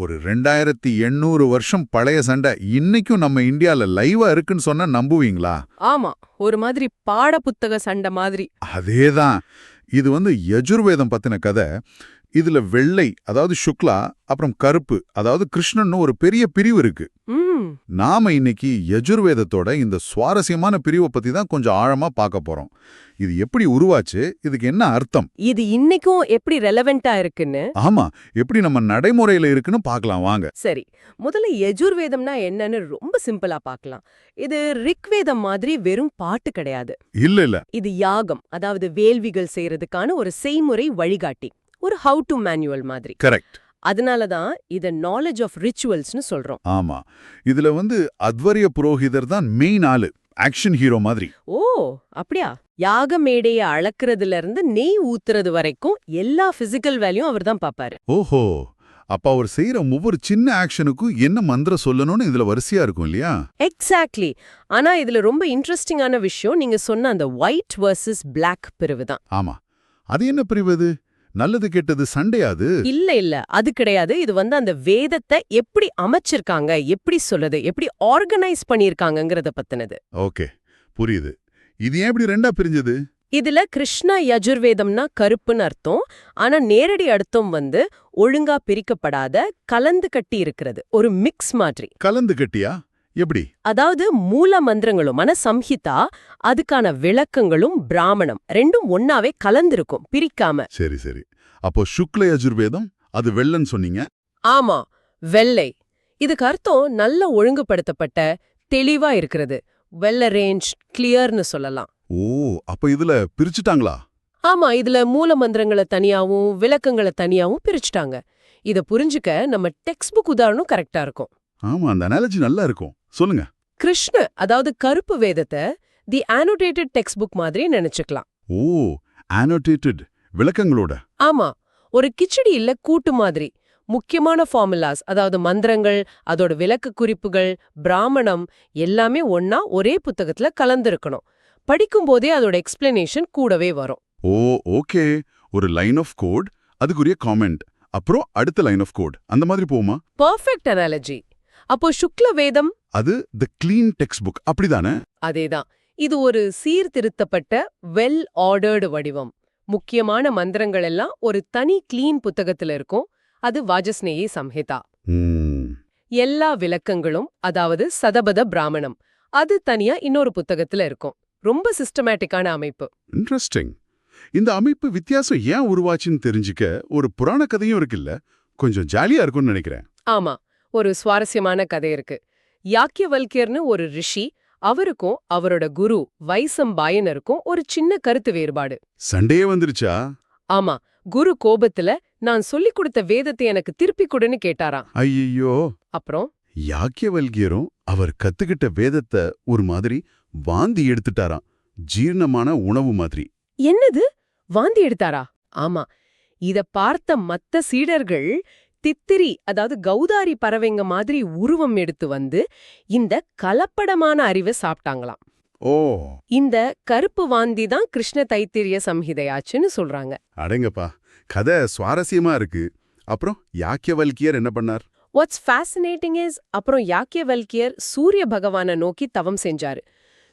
ஒரு ரெண்டாயிரத்தி எண்ணூறு வருஷம் பழைய சண்டை இன்னைக்கும் நம்ம இந்தியால லைவா இருக்குன்னு சொன்னா நம்புவீங்களா? ஆமா ஒரு மாதிரி பாட புத்தக சண்டை மாதிரி. அதேதான். இது வந்து யஜுர்வேதம் பத்தின கதை. இதுல வெள்ளை அதாவது சுக்லா அப்புறம் கருப்பு அதாவது கிருஷ்ணன்னு ஒரு பெரிய பிரிவு இருக்கு. நாம இன்னைக்கு யஜுர்வேதத்தோட இந்த சுவாரஸ்யமான பிரிவை பத்தி தான் கொஞ்சம் ஆழமா பார்க்க போறோம். இது எப்படி உருவாச்சு? இதுக்கு என்ன அர்த்தம்? இது இன்னைக்கும் எப்படி ரெலவெண்டா இருக்குன்னு? ஆமா எப்படி நம்ம நடைமுறையில இருக்குன்னு பார்க்கலாம் வாங்க. சரி முதல்ல யஜுர்வேதம்னா என்னன்னு ரொம்ப சிம்பிளா பார்க்கலாம். இது ரிக்வேதம் மாதிரி வெறும் பாட்டு கிடையாது. இல்ல இல்ல. இது யாகம் அதாவது வேள்விகள் செய்யறதுக்கான ஒரு செய்முறை வழிகாட்டி. ஒரு ஹவு டு மேனுவல் மாதிரி. கரெக்ட் அதனால தான் இத நாலேஜ் ஆஃப் ரிச்சுவல்ஸ்னு சொல்றோம். ஆமா. இதுல வந்து அத்வரிய புரோகிதர் தான் மெயின் ஆளு. ஆக்ஷன் ஹீரோ மாதிரி. ஓ அப்படியா? யாக மேடையை அளக்குறதுல இருந்து நெய் ஊத்துறது வரைக்கும் எல்லா பிசிக்கல் வேலையும் அவர் தான் பாப்பாரு. ஓஹோ. அப்ப அவர் செய்யற ஒவ்வொரு சின்ன ஆக்ஷனுக்கும் என்ன மந்திரம் சொல்லணும்னு இதுல வரிசையா இருக்கும் இல்லையா? எக்ஸாக்ட்லி ஆனா இதுல ரொம்ப இன்ட்ரெஸ்டிங்கான விஷயம் நீங்க சொன்ன அந்த ஒயிட் வர்சஸ் பிளாக் பிரிவு தான். ஆமா. அது என்ன பிரிவு அது? நல்லது கெட்டது சண்டையாது இல்ல இல்ல. அது கிடையாது. இது வந்து அந்த வேதத்தை எப்படி அமைச்சிருக்காங்க எப்படி சொல்லுது எப்படி ஆர்கனைஸ் பண்ணிருக்காங்கங்கறத பத்தினது. ஓகே. புரியுது. இது ஏன் இப்படி ரெண்டா பிரிஞ்சது? இதுல கிருஷ்ண யஜுர்வேதம்னா கருப்புன்னு அர்த்தம். ஆனா நேரடி அர்த்தம் வந்து ஒழுங்கா பிரிக்கப்படாத கலந்து கட்டி இருக்கிறது. ஒரு மிக்ஸ் மாதிரி. கலந்து கட்டியா? எப்படி? அதாவது மூல மந்திரங்களும் மன சம்ஹிதா அதுக்கான விளக்கங்களும் பிராமணம். ரெண்டும் ஒன்னாவே கலந்திருக்கும் பிரிக்காம. சரி சரி. அப்போ சுக்ல யஜுர்வேதம் அது வெள்ளன்னு சொன்னீங்க. ஆமா வெள்ளை. இதுக்கு அர்த்தம் நல்ல ஒழுங்குபடுத்தப்பட்ட தெளிவா இருக்கிறது. வெள்ள ரேஞ்ச் கிளியர்னு சொல்லலாம். ஓ அப்ப இதுல பிரிச்சுட்டாங்களா? ஆமா இதுல மூல மந்திரங்களை தனியாவும் விளக்கங்களை தனியாவும் பிரிச்சுட்டாங்க. இத புரிஞ்சுக்க நம்ம டெக்ஸ்ட் புக் உதாரணம் கரெக்டா இருக்கும். ஆமா அந்த அனாலஜி நல்லா இருக்கும். சொல்லுங்க. கிருஷ்ண அதாவது கருப்பு வேதத்தை தி ஆனோடேட்டட் டெக்ஸ்ட் புக் மாதிரி நினைச்சுக்கலாம். ஓ ஆனோடேட்டட் விளக்கங்களோட. ஆமா ஒரு கிச்சடி இல்ல கூட்டு மாதிரி. முக்கியமான ஃபார்முலாஸ் அதாவது மந்திரங்கள் அதோட விளக்க குறிப்புகள் பிராமணம் எல்லாமே ஒன்னா ஒரே புத்தகத்துல கலந்திருக்கணும். படிக்கும்போதே அதோட எக்ஸ்பிளனேஷன் கூடவே வரும். Oh okay. ஒரு லைன் ஆஃப் கோட் அதுக்குரிய காமெண்ட் அப்புறம் அடுத்த லைன் ஆஃப் கோட் அந்த மாதிரி போகுமா? பர்ஃபெக்ட் அனாலஜி அப்போ சுக்ல வேதம் அது தி க்ளீன் டெக்ஸ்ட் புக் அப்படிதானே? அதேதான். இது ஒரு சீர்திருத்தப்பட்ட வெல் ஆர்டர்டு வடிவம். முக்கியமான மந்திரங்கள் எல்லாம் ஒரு தனி கிளீன் புத்தகத்துல இருக்கும். அது வாஜஸ்நேயி சம்ஹிதா. எல்லா விளக்கங்களும் அதாவது சதபத பிராமணம் அது தனியா இன்னொரு புத்தகத்துல இருக்கும். ரொம்ப சிஸ்டமேட்டிக்கான அமைப்பு. இன்ட்ரெஸ்டிங் இந்த அமைப்பு வித்தியாசம் ஏன் உருவாச்சுன்னு தெரிஞ்சுக்க ஒரு புராண கதையும் இருக்குல்ல? கொஞ்சம் ஜாலியா இருக்கும்னு நினைக்கிறேன். ஆமா. ஒரு சுவாரஸ்யமான கதை இருக்கு. யாக்கியவல்கியர்னு ஒரு ரிஷி அவருக்கும் அவரோட குரு வைசம்பாயனருக்கும் ஒரு சின்ன கருத்து வேறுபாடு. சண்டையே வந்துருச்சா? ஆமா குரு கோபத்துல நான் சொல்லிக் கொடுத்த வேதத்தை எனக்கு திருப்பி கொடுன்னு கேட்டாராம். ஐயோ அப்புறம்? யாக்கியவல்கியரும் அவர் கத்துக்கிட்ட வேதத்தை ஒரு மாதிரி வாந்தி எடுத்துட்டாராம். ஜீரணமான உணவு மாதிரி. என்னது? வாந்தி எடுத்தாரா? ஆமா இத பார்த்த மத்த சீடர்கள் தித்திரி அதாவது கௌதாரி பறவைங்க மாதிரி உருவம் எடுத்து வந்து இந்த கலப்படமான அறிவை சாப்பிட்டாங்களாம். ஓ. இந்த கருப்பு வாந்தி தான் கிருஷ்ண தைத்திரிய சம்ஹிதையாச்சுன்னு சொல்றாங்க. அடங்கப்பா கதை சுவாரஸ்யமா இருக்கு. அப்புறம் யாக்கியவல்கியர் என்ன பண்ணார்? வாட்ஸ் ஃபேசினேட்டிங் இஸ் அப்புறம் யாக்கியவல்கியர் சூரிய பகவானை நோக்கி தவம் செஞ்சாரு.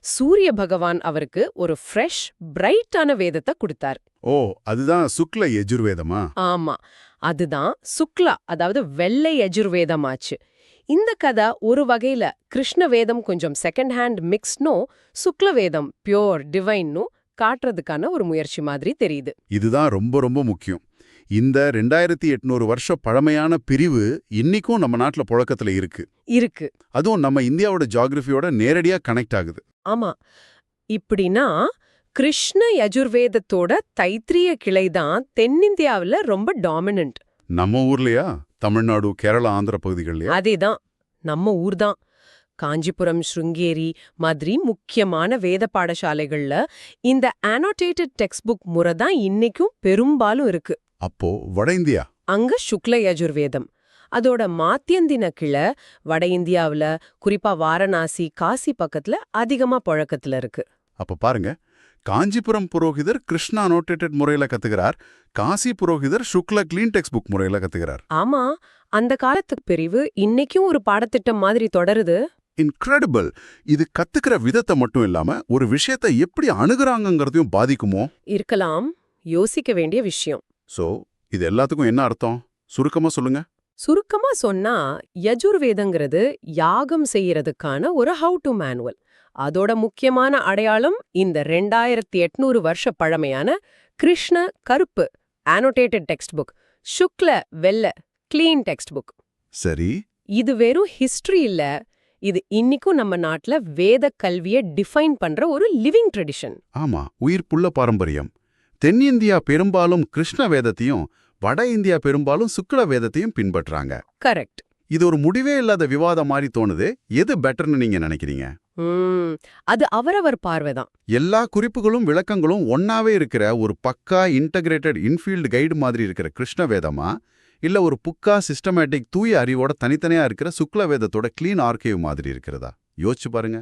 சூரிய பகவான் அவருக்கு ஒரு ஃப்ரெஷ் பிரைட்டான வேதத்தை கொடுத்தார். ஓ அதுதான் சுக்ல யஜுர்வேதமா? ஆமா. அதுதான் சுக்லா அதாவது வெள்ளை யஜுர்வேதமாச்சு. இந்த கதை ஒரு வகையில கிருஷ்ண வேதம் கொஞ்சம் செகண்ட் ஹேண்ட் மிக்ஸ்னோ சுக்ல வேதம் பியோர் டிவைன்னு காட்டுறதுக்கான ஒரு முயற்சி மாதிரி தெரியுது. இதுதான் ரொம்ப ரொம்ப முக்கியம். இந்த ரெண்டாயிரத்தி எட்நூறு வருஷ பழமையான பிரிவு இன்னிக்கும் நம்ம நாட்டுல புழக்கத்துல இருக்கு. இருக்கு. அதுவும் நம்ம இந்தியாவோட ஜியாகிரபியோட நேரடியா கனெக்ட் ஆகுது. ஆமா. இப்படின்னா கிருஷ்ண யஜுர்வேதத்தோட தைத்திரிய கிளை தான் தென்னிந்தியாவுல ரொம்ப டாமினன்ட் நம்ம ஊர்லயா? தமிழ்நாடு கேரளா ஆந்திர பகுதிகள்லயா? அதேதான். நம்ம ஊர்தான் காஞ்சிபுரம் ஸ்ருங்கேரி மாதிரி முக்கியமான வேத பாடசாலைகள்ல இந்த ஆனோடேட்டட் டெக்ஸ்ட் புக் முறை தான் இன்னைக்கும் பெரும்பாலும் இருக்கு. அப்போ வட இந்தியா? அங்க சுக்ல யஜுர்வேதம். அதோட மாத்தியந்தின கிளை வட இந்தியாவுல குறிப்பா வாரணாசி காசி பக்கத்துல அதிகமா புழக்கத்துல இருக்கு. அப்ப பாருங்க காஞ்சிபுரம் புரோகிதர் கிருஷ்ணா நோட்டேட்டட் முறையில கத்துக்கிறார் காசி புரோகிதர் சுக்ல கிளீன் டெக்ஸ்ட் புக் முறையில கத்துக்கிறார். ஆமா அந்த காலத்து பிரிவு இன்னைக்கும் ஒரு பாடத்திட்டம் மாதிரி தொடருது. இன்க்ரெடிபிள்! இது கத்துக்கிற விதத்தை மட்டும் இல்லாம ஒரு விஷயத்தை எப்படி அணுகுறாங்கங்கிறதையும் பாதிக்குமோ? இருக்கலாம் யோசிக்க வேண்டிய விஷயம். சோ இது எல்லாத்துக்கும் என்ன அர்த்தம்? சுருக்கமா சொல்லுங்க. சுருக்கமா சொன்னா யஜுர்வேதங்கிறது யாகம் செய்யறதுக்கான ஒரு ஹவு டு மேனுவல் அதோட முக்கியமான அடையாளம் இந்த ரெண்டாயிரத்தி எட்நூறு வருஷ பழமையான கிருஷ்ண கருப்பு ஆனோடேட்டட் டெக்ஸ்ட் புக் சுக்ல வெள்ள கிளீன் டெக்ஸ்ட் புக் சரி. இது வெறும் ஹிஸ்டரி இல்ல இது இன்னிக்கும் நம்ம நாட்டுல வேத கல்வியை டிஃபைன் பண்ற ஒரு லிவிங் ட்ரெடிஷன் ஆமா உயிர்ப்புள்ள பாரம்பரியம். தென்னிந்தியா பெரும்பாலும் கிருஷ்ண வேதத்தையும் வட இந்தியா பெரும்பாலும் சுக்ல வேதத்தையும் பின்பற்றாங்க. கரெக்ட். இது ஒரு முடிவே இல்லாத விவாதம் மாதிரி தோணுது. எது பெட்டர்னு நீங்க நினைக்கிறீங்க? அது அவரவர் பார்வைதான் எல்லா குறிப்புகளும் விளக்கங்களும் ஒன்னாவே இருக்கிற ஒரு பக்கா இன்டகிரேட்டட் இன்ஃபீல்டு கைடு மாதிரி இருக்கிற கிருஷ்ண வேதமா? இல்ல ஒரு புக்கா சிஸ்டமேட்டிக் தூய அறிவோட தனித்தனியா இருக்கிற சுக்ல வேதத்தோட க்ளீன் ஆர்கைவ் மாதிரி இருக்கிறதா? யோசிச்சு பாருங்க.